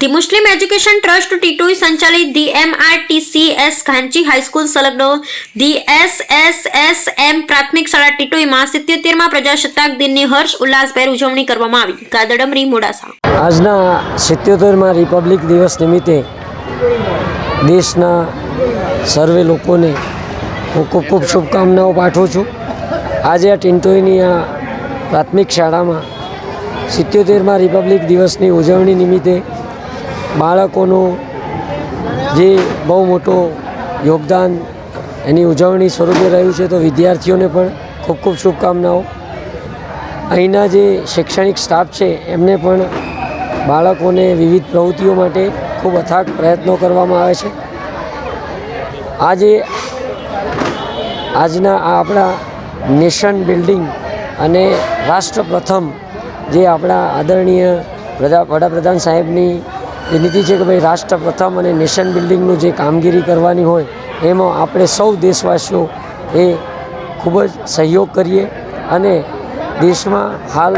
The Muslim education trust Titoi સંચાલિત the MRTCS Ghanchi high school સંલગ્ન the SSSM પ્રાથમિક શાળા ટીટોઈમાં સિત્યોતેરમાં પ્રજાસત્તાક દિનની હર્ષ ઉલ્લાસભેર ઉજવણી કરવામાં આવી. ગાદડમરી મોડાસા. આજના સિત્યોતેરમાં રિપબ્લિક દિવસ નિમિત્તે દેશના સર્વે લોકોને હું ખૂબ ખૂબ શુભકામનાઓ પાઠવું છું. આજે આ ટિન્ટોઈની આ પ્રાથમિક શાળામાં સિત્યોતેરમાં રિપબ્લિક દિવસની ઉજવણી નિમિત્તે બાળકોનું જે બહુ મોટો યોગદાન એની ઉજવણી સ્વરૂપે રહ્યું છે, તો વિદ્યાર્થીઓને પણ ખૂબ ખૂબ શુભકામનાઓ. અહીંના જે શૈક્ષણિક સ્ટાફ છે, એમને પણ બાળકોને વિવિધ પ્રવૃત્તિઓ માટે ખૂબ અથાગ પ્રયત્નો કરવામાં આવે છે. આજે આજના આ આપણા નેશન બિલ્ડિંગ અને રાષ્ટ્ર પ્રથમ જે આપણા આદરણીય પ્રધા વડાપ્રધાન સાહેબની જે નીતિ છે કે ભાઈ રાષ્ટ્ર પ્રથમ અને નેશન બિલ્ડિંગનું જે કામગીરી કરવાની હોય, એમાં આપણે સૌ દેશવાસીઓ એ ખૂબ જ સહયોગ કરીએ અને દેશમાં હાલ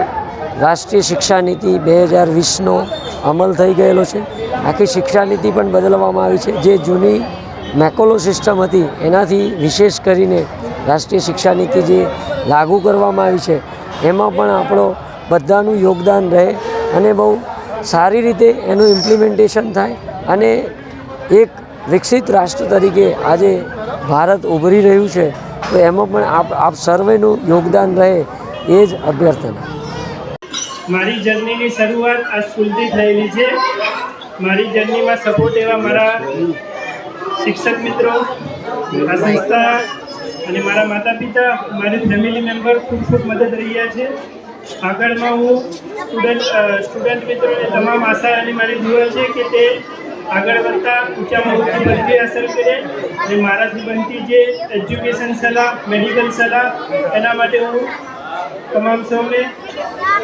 રાષ્ટ્રીય શિક્ષા નીતિ બે હજાર વીસનો અમલ થઈ ગયેલો છે. આખી શિક્ષા નીતિ પણ બદલવામાં આવી છે. જે જૂની મેકોલો સિસ્ટમ હતી, એનાથી વિશેષ કરીને રાષ્ટ્રીય શિક્ષા નીતિ જે લાગુ કરવામાં આવી છે, એમાં પણ આપણો બધાનું યોગદાન રહે અને બહુ સારી રીતે એનું ઇમ્પ્લિમેન્ટેશન થાય અને એક વિકસિત રાષ્ટ્ર તરીકે આજે ભારત ઉભરી રહ્યું છે, તો એમાં પણ આપ આપ સર્વેનું યોગદાન રહે એ જ અભ્યર્થના. મારી જર્નીની શરૂઆત આ સ્કૂલથી થયેલી છે. મારી જર્નીમાં સપોર્ટ એવા મારા શિક્ષક મિત્રો સંસ્થા અને મારા માતા પિતા મારી ફેમિલી મેમ્બર ખૂબ ખૂબ મદદ રહ્યા છે. આગળમાં હું સ્ટુડન્ટ સ્ટુડન્ટ મિત્રોને તમામ આશા અને મારી દુઆ છે કે તે આગળ વધતા ઊંચામાં ઊંચી પદવી હાંસલ કરે અને મારાથી બનતી જે એજ્યુકેશન સલાહ મેડિકલ સલાહ એના માટે હું તમામ સૌને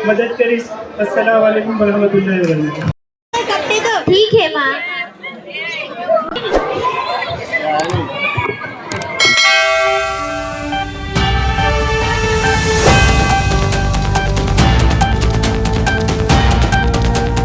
મદદ કરીશ અસલામ વાલેકુમ વરહમતુલ્લાહ વબરકાતુહુ ठीक है माँ